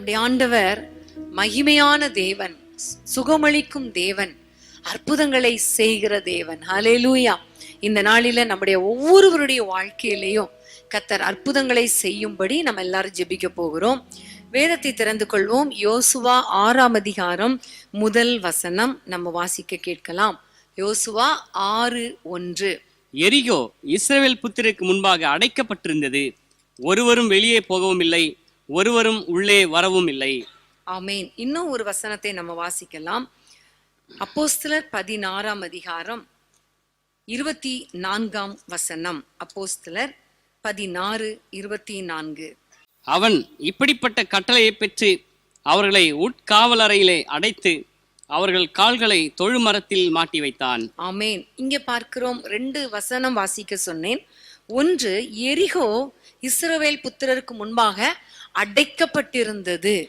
நம்முடைய ஆண்டவர் மகிமையான தேவன் சுகமளிக்கும் தேவன் அற்புதங்களை செய்கிற தேவன். ஹalleluya இந்த நாளில நம்முடைய ஒவ்வொருவருடைய வாழ்க்கையிலையும் கத்தர் அற்புதங்களை செய்யும்படி நம்ம எல்லாரும் ஜெபிக்க போகிறோம். வேதத்தை திறந்து கொள்வோம். யோசுவா ஆறாம் அதிகாரம் முதல் வசனம் நம்ம வாசிக்க கேட்கலாம். யோசுவா ஆறு ஒன்று. எரிகோ இஸ்ரேல் புத்திரருக்கு முன்பாக அடைக்கப்பட்டிருந்தது. ஒருவரும் வெளியே போகவும் இல்லை. ஒருவரும் உள்ளே வரவும் இல்லை. ஆமேன். இன்னும் ஒரு வசனத்தை நம்ம வாசிக்கலாம். அப்போஸ்தலர் பதினாறாம் அதிகாரம் இருபத்தி நான்காம் வசனம். அப்போஸ்தலர் பதினாறு இருபத்தி நான்கு அவன் இப்படிப்பட்ட கட்டளையை பெற்று அவர்களை உட்காவலறையிலே அடைத்து அவர்கள் கால்களை தொழுமரத்தில் மாட்டி வைத்தான். ஆமேன். இங்க பார்க்கிறோம் ரெண்டு வசனம் வாசிக்க சொன்னேன். ஒன்று எரிகோ இஸ்ரவேல் புத்திரருக்கு முன்பாக அடைக்கப்பட்டிருந்தது.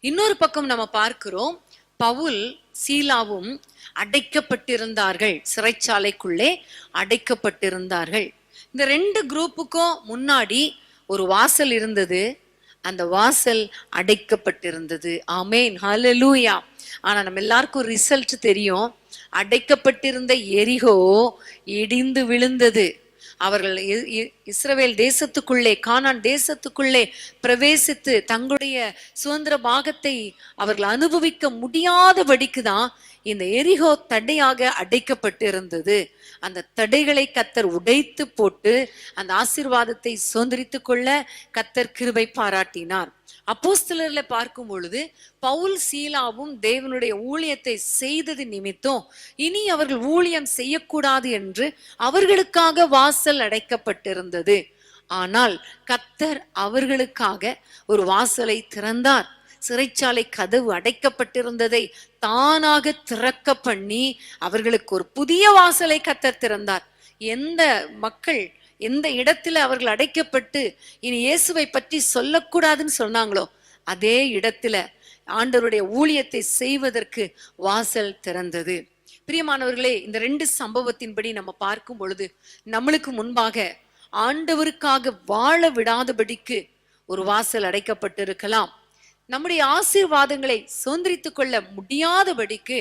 இன்னொரு பக்கம் நம்ம பார்க்கிறோம் பவுல் சீலாவும் அடைக்கப்பட்டிருந்தார்கள். சிறைச்சாலைக்குள்ளே அடைக்கப்பட்டிருந்தார்கள். இந்த ரெண்டு குரூப்புக்கும் முன்னாடி ஒரு வாசல் இருந்தது. அந்த வாசல் அடைக்கப்பட்டிருந்தது. ஆமேன். ஹலலூயா ஆனா நம்ம எல்லாருக்கும் ரிசல்ட் தெரியும். அடைக்கப்பட்டிருந்த எரிகோ இடிந்து விழுந்தது. அவர்கள் இ- இ- இஸ்ரவேல் தேசத்துக்குள்ளே கானான் தேசத்துக்குள்ளே பிரவேசித்து தங்களுடைய சுதந்திர பாகத்தை அவர்கள் அனுபவிக்க முடியாதபடிக்கு தான் இந்த எரிகோ தடையாக அடைக்கப்பட்டு இருந்தது அந்த தடைகளை கத்தர் உடைத்து போட்டு அந்த ஆசீர்வாதத்தை சுதந்திரித்து கொள்ள கத்தர் கிருபை பாராட்டினார். அப்போஸ்தலர்ல பார்க்கும் பொழுது பவுல் சீலாவும் தேவனுடைய ஊழியத்தை செய்தது நிமித்தம் இனி அவர்கள் ஊழியம் செய்யக்கூடாது என்று அவர்களுக்காக வாசல் அடைக்கப்பட்டிருந்தது. ஆனால் கத்தர் அவர்களுக்காக ஒரு வாசலை திறந்தார். சிறைச்சாலை கதவு அடைக்கப்பட்டிருந்ததை தானாக திறக்க பண்ணி அவர்களுக்கு ஒரு புதிய வாசலை கத்தர் திறந்தார். எந்த மக்கள் எந்த இடத்துல அவர்கள் அடைக்கப்பட்டு இனி இயேசுவை பற்றி சொல்லக்கூடாதுன்னு சொன்னாங்களோ அதே இடத்துல ஆண்டவருடைய ஊழியத்தை செய்வதற்கு வாசல் திறந்தது. பிரியமானவர்களே இந்த ரெண்டு சம்பவத்தின்படி நம்ம பார்க்கும் பொழுது நம்மளுக்கு முன்பாக ஆண்டவருக்காக வாழ விடாதபடிக்கு ஒரு வாசல் அடைக்கப்பட்டிருக்கலாம். நம்முடைய ஆசீர்வாதங்களை சுதந்திரித்துக் கொள்ள முடியாதபடிக்கு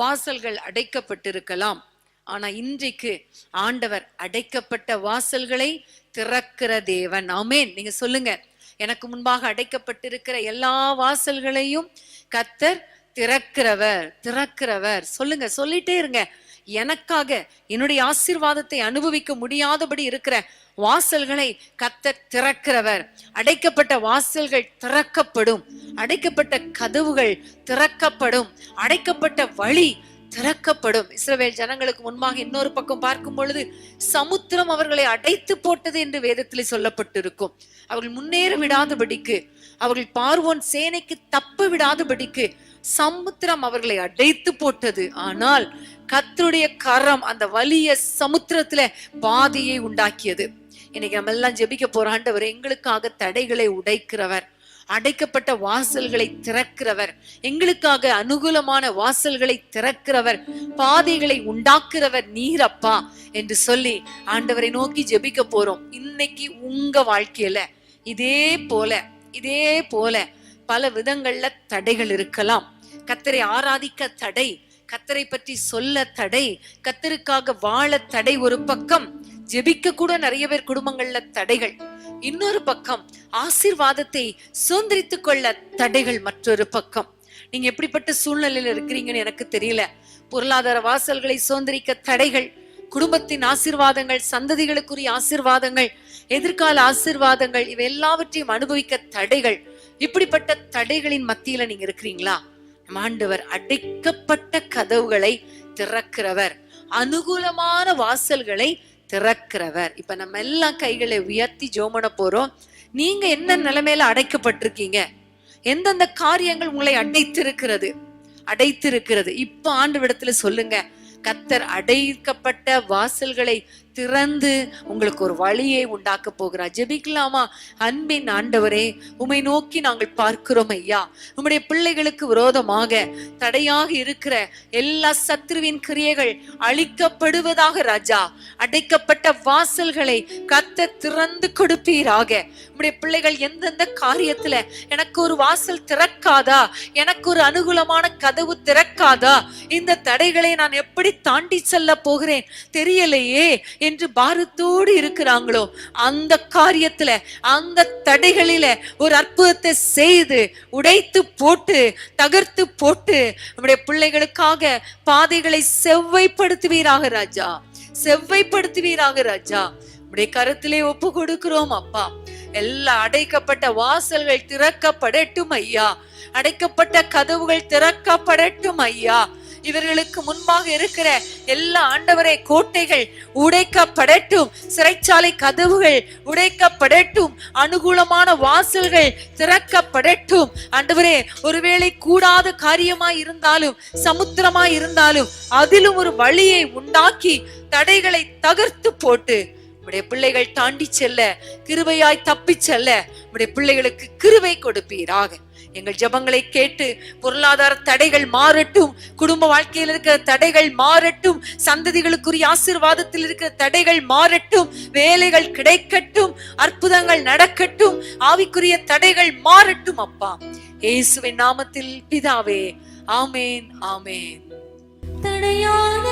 வாசல்கள் அடைக்கப்பட்டிருக்கலாம். ஆனா இன்றைக்கு ஆண்டவர் அடைக்கப்பட்ட வாசல்களை திறக்கிற தேவன். ஆமேன். நீங்க சொல்லுங்க. எனக்கு முன்பாக அடைக்கப்பட்டிருக்கிற எல்லா வாசல்களையும் கத்தர் திறக்கிறவர் திறக்கிறவர். சொல்லுங்க சொல்லிட்டே இருங்க. எனக்காக என்னுடைய ஆசீர்வாதத்தை அனுபவிக்க முடியாதபடி இருக்கிற வாசல்களை கத்தர் திறக்கிறவர். அடைக்கப்பட்ட வாசல்கள் திறக்கப்படும். அடைக்கப்பட்ட கதவுகள் திறக்கப்படும். அடைக்கப்பட்ட வழி திறக்கப்படும். இஸ்ரவேல் ஜனங்களுக்கு முன்பாக இன்னொரு பக்கம் பார்க்கும் பொழுது சமுத்திரம் அவர்களை அடைத்து போட்டது என்று வேதத்தில் சொல்லப்பட்டிருக்கும். அவர்கள் முன்னேற விடாதபடிக்கு அவர்கள் பார்வோன் சேனைக்கு தப்ப விடாதபடிக்கு சமுத்திரம் அவர்களை அடைத்து போட்டது. ஆனால் கத்தருடைய கரம் அந்த வலிய சமுத்திரத்துல பாதையை உண்டாக்கியது. இன்னைக்கு நம்ம எல்லாம் ஜெபிக்க போற ஆண்டவர் எங்களுக்காக தடைகளை உடைக்கிறவர். அடைக்கப்பட்ட வாசல்களை திறக்கிறவர். எங்களுக்காக அனுகூலமான வாசல்களை திறக்கிறவர். பாதைகளை உண்டாக்குறவர் நீரப்பா என்று சொல்லி ஆண்டவரை நோக்கி ஜெபிக்க போறோம். இன்னைக்கு உங்க வாழ்க்கையில இதே போல இதே போல பல விதங்கள்ல தடைகள் இருக்கலாம். கத்தரை ஆராதிக்க தடை கத்தரை பற்றி சொல்ல தடை கத்தருக்காக வாழ தடை ஒரு பக்கம் ஜெபிக்க கூட நிறைய பேர் குடும்பங்கள்ல தடைகள். இன்னொரு பக்கம் ஆசீர்வாதத்தை சுதந்திரித்து கொள்ள தடைகள் மற்றொரு பக்கம். நீங்க எப்படிப்பட்ட சூழ்நிலையில இருக்கிறீங்கன்னு எனக்கு தெரியல. பொருளாதார வாசல்களை சுதந்திரிக்க தடைகள் குடும்பத்தின் ஆசீர்வாதங்கள் சந்ததிகளுக்குரிய ஆசீர்வாதங்கள் எதிர்கால ஆசிர்வாதங்கள் இவை எல்லாவற்றையும் அனுபவிக்க தடைகள். இப்படிப்பட்ட தடைகளின் மத்தியில நீங்க இருக்கிறீங்களா? ஆண்டவர் அடைக்கப்பட்ட கதவுகளை திறக்கிறவர். அனுகூலமான வாசல்களை திறக்கிறவர். இப்ப நம்ம எல்லாம் கைகளை உயர்த்தி ஜோமன போறோம். நீங்க என்ன நிலைமையில அடைக்கப்பட்டிருக்கீங்க? எந்தெந்த காரியங்கள் உங்களை அடைத்திருக்கிறது? அடைத்திருக்கிறது. இப்ப ஆண்டு விடத்துல சொல்லுங்க. கத்தர் அடைக்கப்பட்ட வாசல்களை திறந்து உங்களுக்கு ஒரு வழியை உண்டாக்க போகிறார். ஜெபிக்கலாமா? அன்பின் ஆண்டவரே உமை நோக்கி நாங்கள் பார்க்கிறோம் ஐயா. உம்முடைய பிள்ளைகளுக்கு விரோதமாக தடையாக இருக்கிற எல்லா சத்ருவின் கிரியைகள் அழிக்கப்படுவதாக ராஜா அடைக்கப்பட்ட வாசல்களை கத்த திறந்து கொடுப்பீராக. உம்முடைய பிள்ளைகள் எந்தெந்த காரியத்துல எனக்கு ஒரு வாசல் திறக்காதா? எனக்கு ஒரு அனுகூலமான கதவு திறக்காதா? இந்த தடைகளை நான் எப்படி தாண்டி செல்ல போகிறேன். தெரியலையே என்று பாரத்தோடு இருக்கிறாங்களோ? அந்த காரியத்துல அந்த தடைகளில ஒரு அற்புதத்தை செய்து உடைத்து போட்டு தகர்த்து போட்டு நம்முடைய பிள்ளைகளுக்காக பாதைகளை செவ்வைப்படுத்துவீராக ராஜா. செவ்வைப்படுத்துவீராக ராஜா. உடைய கருத்திலே ஒப்பு கொடுக்கிறோம் அப்பா. எல்லா அடைக்கப்பட்ட வாசல்கள் திறக்கப்படட்டும் ஐயா. அடைக்கப்பட்ட கதவுகள் திறக்கப்படட்டும் ஐயா. இவர்களுக்கு முன்பாக இருக்கிற எல்லா ஆண்டவரை கோட்டைகள் உடைக்கப்படட்டும் சிறைச்சாலை கதவுகள் உடைக்கப்படட்டும் அனுகூலமான வாசல்கள் திறக்கப்படட்டும். ஆண்டவரே ஒருவேளை கூடாத காரியமாய் இருந்தாலும் சமுத்திரமாய் இருந்தாலும் அதிலும் ஒரு வழியை உண்டாக்கி தடைகளை தகர்த்து போட்டு உடைய பிள்ளைகள் தாண்டி செல்ல கிருவையாய் தப்பி செல்ல உடைய பிள்ளைகளுக்கு கிருவை கொடுப்பீராக. எங்கள் ஜெபங்களை கேட்டு பொருளாதார தடைகள் மாறட்டும் குடும்ப வாழ்க்கையில் இருக்கிற தடைகள் மாறட்டும் சந்ததிகளுக்குரிய ஆசீர்வாதத்தில் இருக்கிற தடைகள் மாறட்டும் வேலைகள் கிடைக்கட்டும் அற்புதங்கள் நடக்கட்டும் ஆவிக்குரிய தடைகள் மாறட்டும் அப்பா. இயேசுவின் நாமத்தில் பிதாவே ஆமேன் ஆமேன். தடையான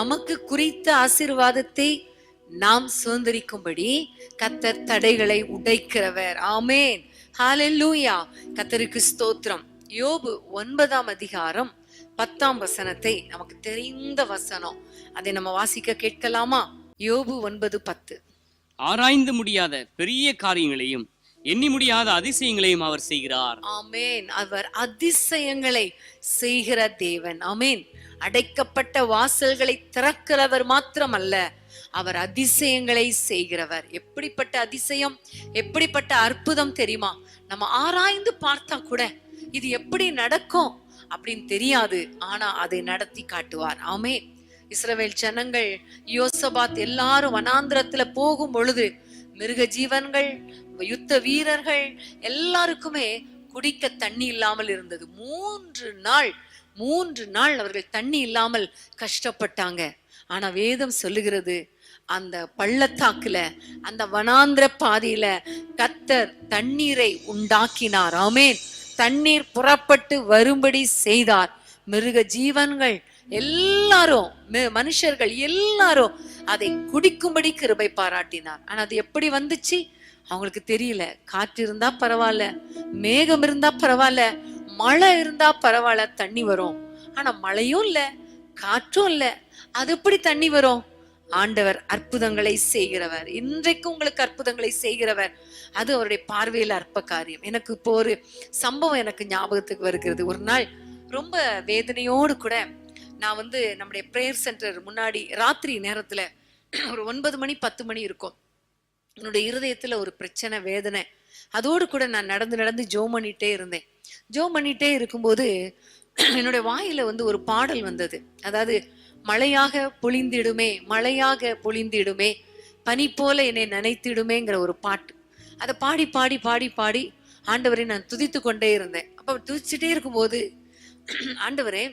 நமக்கு குறித்த ஆசீர்வாதத்தை நாம் சுதந்திரிக்கும்படி கத்தர் தடைகளை உடைக்கிறவர். ஆமேன். ஹாலெல்லூயா கத்தருக்கு ஸ்தோத்திரம். யோபு ஒன்பதாம் அதிகாரம் பத்தாம் வசனத்தை நமக்கு தெரிந்த வசனம். அதை நம்ம வாசிக்க கேட்கலாமா? யோபு ஒன்பது பத்து. ஆராய்ந்து முடியாத பெரிய காரியங்களையும் எண்ணி முடியாத அதிசயங்களையும் அவர் செய்கிறார். ஆமேன். அவர் அதிசயங்களை செய்கிற தேவன். ஆமேன். அடைக்கப்பட்ட வாசல்களை திறக்கிறவர் மாத்திரமல்ல அவர் அதிசயங்களை செய்கிறவர். எப்படிப்பட்ட அதிசயம் எப்படிப்பட்ட அற்புதம் தெரியுமா? நம்ம ஆராய்ந்து பார்த்தா கூட இது எப்படி நடக்கும் அப்படின்னு தெரியாது ஆனா அதை நடத்தி காட்டுவார். ஆமே இஸ்ரவேல் ஜனங்கள் யோசபாத் எல்லாரும் வனாந்திரத்துல போகும் பொழுது மிருக ஜீவன்கள் யுத்த வீரர்கள் எல்லாருக்குமே குடிக்க தண்ணி இல்லாமல் இருந்தது. மூன்று நாள் மூன்று நாள் அவர்கள் தண்ணி இல்லாமல் கஷ்டப்பட்டாங்க. ஆனா வேதம் சொல்லுகிறது அந்த பள்ளத்தாக்குல அந்த வனாந்திர பாதியில கத்தர் தண்ணீரை உண்டாக்கினார். ஆமேன். தண்ணீர் புறப்பட்டு வரும்படி செய்தார். மிருக ஜீவன்கள் எல்லாரும் மனுஷர்கள் எல்லாரும் அதை குடிக்கும்படி கிருபை பாராட்டினார். ஆனா அது எப்படி வந்துச்சு? அவங்களுக்கு தெரியல. காற்று இருந்தா பரவாயில்ல மேகம் இருந்தா பரவாயில்ல மழை இருந்தா பரவாயில்ல தண்ணி வரும். ஆனா மழையும் இல்ல காற்றும் இல்ல. அது எப்படி தண்ணி வரும்? ஆண்டவர் அற்புதங்களை செய்கிறவர். இன்றைக்கு உங்களுக்கு அற்புதங்களை செய்கிறவர். அது அவருடைய பார்வையில அற்ப காரியம். எனக்கு இப்போ ஒரு சம்பவம் எனக்கு ஞாபகத்துக்கு வருகிறது. ஒரு நாள் ரொம்ப வேதனையோடு கூட நான் வந்து நம்முடைய ப்ரேயர் சென்டர் முன்னாடி ராத்திரி நேரத்தில் ஒரு ஒன்பது மணி பத்து மணி இருக்கும். என்னுடைய இருதயத்தில் ஒரு பிரச்சனை வேதனை. அதோடு கூட நான் நடந்து நடந்து ஜோ பண்ணிகிட்டே இருந்தேன். ஜோ பண்ணிகிட்டே இருக்கும்போது என்னுடைய வாயில வந்து ஒரு பாடல் வந்தது. அதாவது மழையாக பொழிந்திடுமே மழையாக பொழிந்திடுமே பனி போல என்னை நினைத்திடுமேங்கிற ஒரு பாட்டு. அதை பாடி பாடி பாடி பாடி ஆண்டவரை நான் துதித்து கொண்டே இருந்தேன். அப்போ துதிச்சுட்டே இருக்கும்போது ஆண்டவரே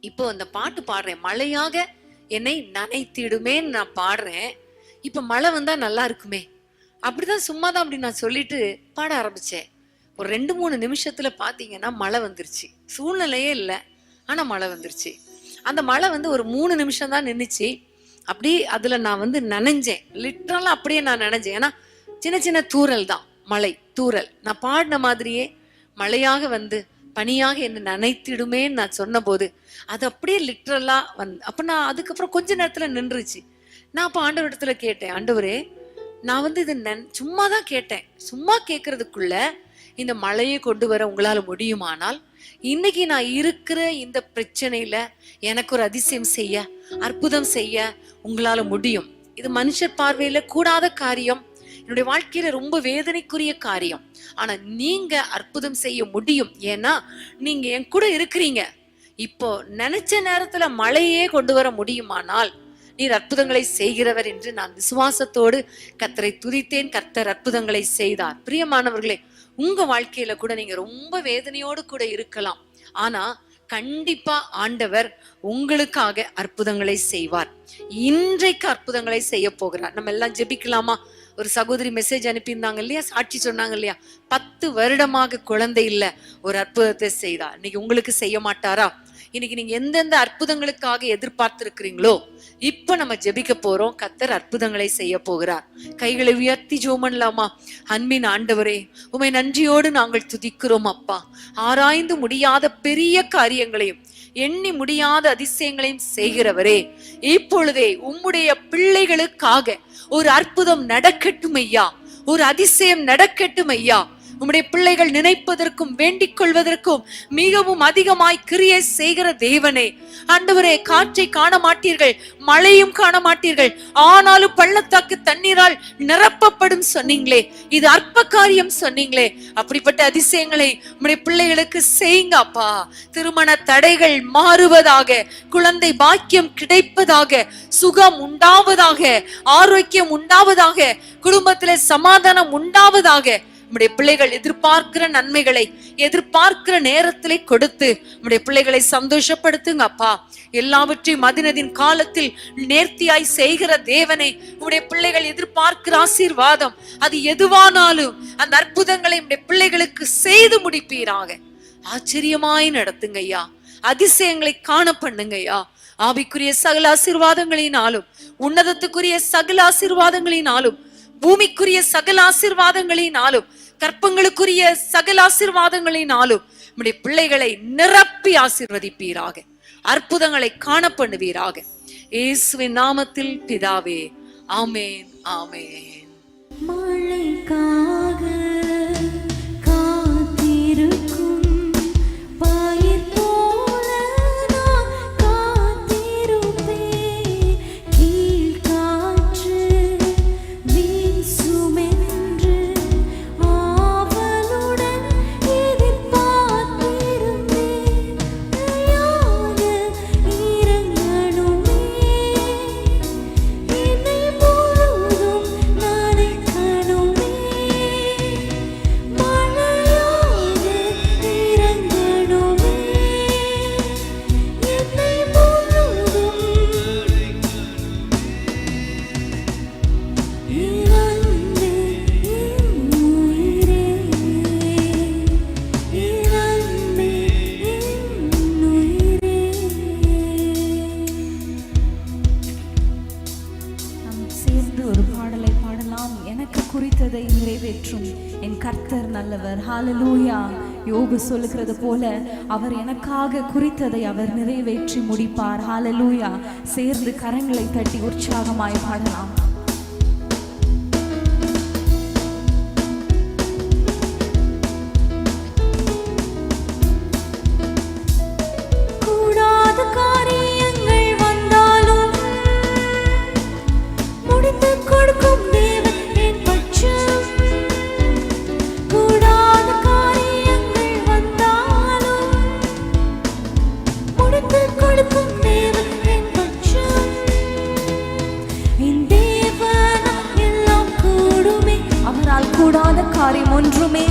இப்போ அந்த பாட்டு பாடுறேன். மழையாக என்னை நனைத்திடுமேன்னு நான் பாடுறேன். இப்ப மழை வந்தா நல்லா இருக்குமே. அப்படிதான் சும்மா தான் அப்படி நான் சொல்லிட்டு பாட ஆரம்பிச்சேன். ஒரு ரெண்டு மூணு நிமிஷத்துல பாத்தீங்கன்னா மழை வந்துருச்சு. சூழ்நிலையே இல்லை. ஆனா மழை வந்துருச்சு. அந்த மழை வந்து ஒரு மூணு நிமிஷம் தான் நின்றுச்சு அப்படி அதுல நான் வந்து நனைஞ்சேன். லிட்ரலா அப்படியே நான் நினைஞ்சேன். ஏன்னா சின்ன சின்ன தூரல் தான். மழை தூரல் நான் பாடின மாதிரியே மழையாக வந்து பணியாக என்ன நினைத்திடுமேன்னு நான் சொன்னபோது அது அப்படியே லிட்ரலா வந் அப்போ நான் அதுக்கப்புறம் கொஞ்ச நேரத்தில் நின்றுச்சு. நான் அப்ப ஆண்டவரிடத்துல கேட்டேன் ஆண்டவரே நான் வந்து இது நன் சும்மா தான் கேட்டேன். சும்மா கேட்கறதுக்குள்ள இந்த மழையை கொண்டு வர உங்களால் முடியுமானால் இன்னைக்கு நான் இருக்கிற இந்த பிரச்சனையில எனக்கு ஒரு அதிசயம் செய்ய அற்புதம் செய்ய உங்களால முடியும். இது மனுஷர் பார்வையில கூடாத காரியம். என்னுடைய வாழ்க்கையில ரொம்ப வேதனைக்குரிய காரியம். ஆனா நீங்க அற்புதம் செய்ய முடியும். ஏன்னா நீங்க என் கூட இருக்கிறீங்க. இப்போ நினைச்ச நேரத்துல மழையே கொண்டு வர முடியுமானால் நீர் அற்புதங்களை செய்கிறவர் என்று நான் விசுவாசத்தோடு கத்தரை துதித்தேன். கர்த்தர் அற்புதங்களை செய்தார். பிரியமானவர்களே உங்க வாழ்க்கையில கூட நீங்க ரொம்ப வேதனையோடு கூட இருக்கலாம். ஆனா கண்டிப்பா ஆண்டவர் உங்களுக்காக அற்புதங்களை செய்வார். இன்றைக்கு அற்புதங்களை செய்ய போகிறார். நம்ம எல்லாம் ஜெபிக்கலாமா? ஒரு சகோதரி மெசேஜ் அனுப்பியிருந்தாங்க இல்லையா? சாட்சி சொன்னாங்க இல்லையா? பத்து வருடமாக குழந்தை இல்ல ஒரு அற்புதத்தை செய்தா. இன்னைக்கு உங்களுக்கு செய்ய மாட்டாரா? இன்னைக்கு நீங்க எந்தெந்த அற்புதங்களுக்காக எதிர்பார்த்திருக்கிறீங்களோ இப்ப நம்ம ஜெபிக்க போறோம். கத்தர் அற்புதங்களை செய்ய போகிறார். கைகளை உயர்த்தி ஜோமன்லாமா? அன்பின் ஆண்டவரே உமை நன்றியோடு நாங்கள் துதிக்கிறோம் அப்பா. ஆராய்ந்து முடியாத பெரிய காரியங்களையும் எண்ணி முடியாத அதிசயங்களையும் செய்கிறவரே இப்பொழுதே உம்முடைய பிள்ளைகளுக்காக ஒரு அற்புதம் நடக்கட்டும் ஐயா. ஒரு அதிசயம் நடக்கட்டும் ஐயா. உம்முடைய பிள்ளைகள் நினைப்பதற்கும் வேண்டிக் கொள்வதற்கும் மிகவும் அதிகமாய் கிரியை செய்கிற தேவனே. ஆண்டவரே காற்றை காண மாட்டீர்கள் மழையும் காண மாட்டீர்கள் ஆனாலும் பள்ளத்தாக்கு தண்ணீரால் நிரப்பப்படும் சொன்னீங்களே. இது அற்ப காரியம் சொன்னீங்களே. அப்படிப்பட்ட அதிசயங்களை உம்முடைய பிள்ளைகளுக்கு செய்யுங்க அப்பா. திருமண தடைகள் மாறுவதாக குழந்தை பாக்கியம் கிடைப்பதாக சுகம் உண்டாவதாக ஆரோக்கியம் உண்டாவதாக குடும்பத்தில் சமாதானம் உண்டாவதாக நம்முடைய பிள்ளைகள் எதிர்பார்க்கிற நன்மைகளை எதிர்பார்க்கிற நேரத்திலே கொடுத்து நம்முடைய பிள்ளைகளை சந்தோஷப்படுத்துங்க அப்பா. எல்லாவற்றையும் மதினதின் காலத்தில் நேர்த்தியாய் செய்கிற தேவனை உம்முடைய பிள்ளைகள் எதிர்பார்க்கிற ஆசீர்வாதம் அது எதுவானாலும் அந்த அற்புதங்களை உடைய பிள்ளைகளுக்கு செய்து முடிப்பீராக. ஆச்சரியமாய் நடத்துங்க ஐயா அதிசயங்களை காண பண்ணுங்க ஐயா ஆவிக்குரிய சகல ஆசீர்வாதங்களினாலும் உன்னதத்துக்குரிய சகல ஆசீர்வாதங்களினாலும் பூமிக்குரிய சகல ஆசிர்வாதங்களினாலும் கற்பங்களுக்குரிய சகல ஆசிர்வாதங்களினாலும் நம்முடைய பிள்ளைகளை நிரப்பி ஆசிர்வதிப்பீராக. அற்புதங்களை காண பண்ணுவீராக இயேசுவின் நாமத்தில் பிதாவே ஆமேன் ஆமேன். மழைக்காக போல அவர் எனக்காக குறித்ததை அவர் நிறைவேற்றி முடிப்பார். ஹாலலூயா சேர்ந்து கரங்களை தட்டி உற்சாகமாய் பாடலாம். காரியம் ஒன்றுமே